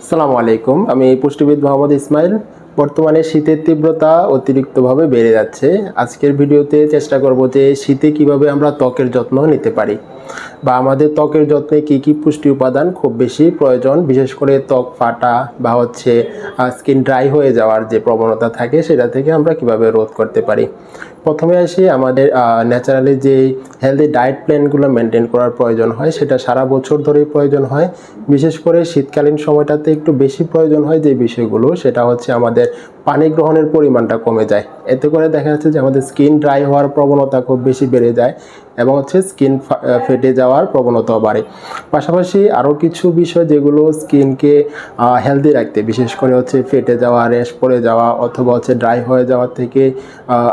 আসসালামু আলাইকুম। আমি পুষ্টিবিদ মোহাম্মদ ইসমাইল। বর্তমানে শীতের তীব্রতা অতিরিক্তভাবে বেড়ে যাচ্ছে। আজকের ভিডিওতে চেষ্টা করব যে শীতে কীভাবে আমরা ত্বকের যত্ন নিতে পারি। বা আমাদের ত্বকের যত্নে কী কী পুষ্টি উপাদান খুব বেশি প্রয়োজন? বিশেষ করে ত্বক ফাটা বা হচ্ছে স্কিন ড্রাই হয়ে যাওয়ার যে প্রবণতা থাকে সেটা থেকে আমরা কীভাবে রোধ করতে পারি? প্রথমে আসি আমাদের ন্যাচারালি যে হেলদি ডায়েট প্ল্যানগুলো মেনটেন করার প্রয়োজন হয় সেটা সারা বছর ধরেই প্রয়োজন হয়। বিশেষ করে শীতকালীন সময়টাতে একটু বেশি প্রয়োজন হয় যে বিষয়গুলো, সেটা হচ্ছে আমাদের পানি গ্রহণের পরিমাণটা কমে যায়। এতে করে দেখা যাচ্ছে যে আমাদের স্কিন ড্রাই হওয়ার প্রবণতা খুব বেশি বেড়ে যায় এবং হচ্ছে স্কিন ফেটে যাওয়ার প্রবণতাও বাড়ে। পাশাপাশি আরও কিছু বিষয় যেগুলো স্কিনকে হেলদি রাখতে, বিশেষ করে হচ্ছে ফেটে যাওয়া র্যাশ পড়ে যাওয়া অথবা হচ্ছে ড্রাই হয়ে যাওয়া থেকে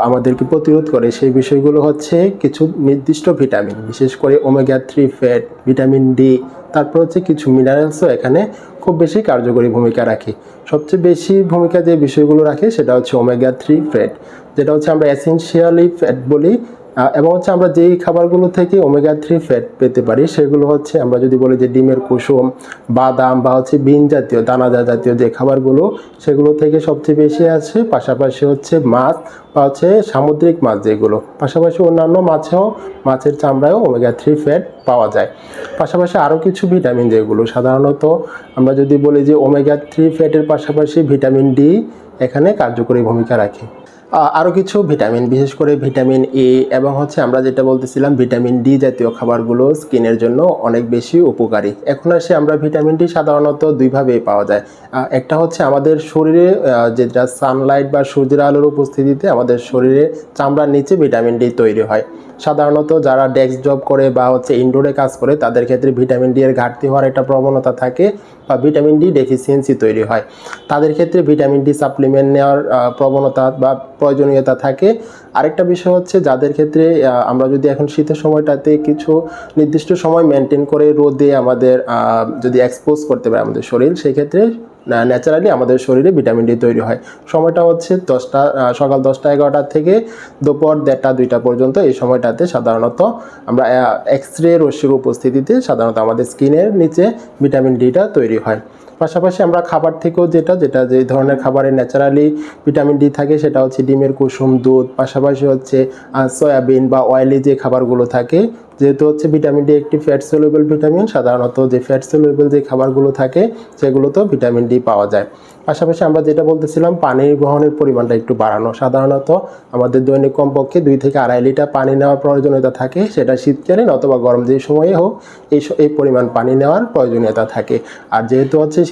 আমাদেরকে প্রতিরোধ করে, সেই বিষয়গুলো হচ্ছে কিছু নির্দিষ্ট ভিটামিন বিশেষ করে omega three fat vitamin D তারপর হচ্ছে কিছু মিনারেলসও এখানে খুব বেশি কার্যকরী ভূমিকা রাখে। সবচেয়ে বেশি ভূমিকা যে বিষয়গুলো রাখে সেটা হচ্ছে ওমেগা থ্রি ফ্যাট যেটা হচ্ছে আমরা এসেনশিয়ালি ফ্যাট বলি এবং হচ্ছে আমরা যেই খাবারগুলো থেকে ওমেগা থ্রি ফ্যাট পেতে পারি, সেগুলো হচ্ছে আমরা যদি বলি যে ডিমের কুসুম, বাদাম বা হচ্ছে বিন জাতীয়, দানাদার জাতীয় যে খাবারগুলো, সেগুলো থেকে সবচেয়ে বেশি আছে পাশাপাশি হচ্ছে মাছ বা হচ্ছে সামুদ্রিক মাছ যেগুলো। পাশাপাশি অন্যান্য মাছেও, মাছের চামড়ায়ও ওমেগা থ্রি ফ্যাট পাওয়া যায়। পাশাপাশি আরও কিছু ভিটামিন যেগুলো, সাধারণত আমরা যদি বলি যে ওমেগা থ্রি ফ্যাটের পাশাপাশি ভিটামিন ডি এখানে কার্যকরী ভূমিকা রাখে। আরও কিছু ভিটামিন, বিশেষ করে ভিটামিন এ এবং হচ্ছে আমরা যেটা বলতেছিলাম, ভিটামিন ডি জাতীয় খাবারগুলো স্কিনের জন্য অনেক বেশি উপকারী। এখন আসে আমরা ভিটামিন ডি সাধারণত দুইভাবেই পাওয়া যায়। একটা হচ্ছে আমাদের শরীরে যেটা সানলাইট বা সূর্যের আলোর উপস্থিতিতে আমাদের শরীরে চামড়ার নিচে ভিটামিন ডি তৈরি হয়। সাধারণত যারা ডেস্ক জব করে বা হচ্ছে ইনডোরে কাজ করে, তাদের ক্ষেত্রে ভিটামিন ডি এর ঘাটতি হওয়ার একটা প্রবণতা থাকে বা ভিটামিন ডি ডেফিসিয়েন্সি তৈরি হয়। তাদের ক্ষেত্রে ভিটামিন ডি সাপ্লিমেন্ট নেওয়ার প্রবণতা বা প্রয়োজনীয়তা থাকে। আরেকটা বিষয় হচ্ছে যাদের ক্ষেত্রে আমরা যদি এখন শীতের সময়টাতে কিছু নির্দিষ্ট সময় মেনটেন করে রোদে আমাদের যদি এক্সপোজ করতে পারে আমাদের শরীর সেই ক্ষেত্রে ন্যাচারালি আমাদের শরীরে ভিটামিন ডি তৈরি হয়। সময়টা হচ্ছে দশটা সকাল দশটা এগারোটা থেকে দুপুর দেড়টা, দুইটা পর্যন্ত এই সময়টাতে সাধারণত আমরা এক্স রে রশ্মির উপস্থিতিতে সাধারণত আমাদের স্কিনের নিচে ভিটামিন ডিটা তৈরি হয়। পাশাপাশি আমরা খাবার থেকেও যেটা যেটা যে ধরনের খাবারে ন্যাচারালি ভিটামিন ডি থাকে, সেটা হচ্ছে ডিমের কুসুম, দুধ, পাশাপাশি হচ্ছে সয়াবিন বা অয়েলি যে খাবারগুলো থাকে, যেহেতু হচ্ছে ভিটামিন ডি একটি ফ্যাট সলিউবল ভিটামিন সাধারণত যে ফ্যাট সলিউবল যে খাবারগুলো থাকে, সেগুলোতেও ভিটামিন ডি পাওয়া যায়। পাশাপাশি আমরা যেটা বলতেছিলাম পানির গ্রহণের পরিমাণটা একটু বাড়ানো। সাধারণত আমাদের দৈনিক কমপক্ষে দুই থেকে আড়াই লিটার পানি নেওয়ার প্রয়োজনীয়তা থাকে, সেটা শীতকালীন অথবা গরম যে সময়ে হোক, এই এই পরিমাণ পানি নেওয়ার প্রয়োজনীয়তা থাকে। আর যেহেতু হচ্ছে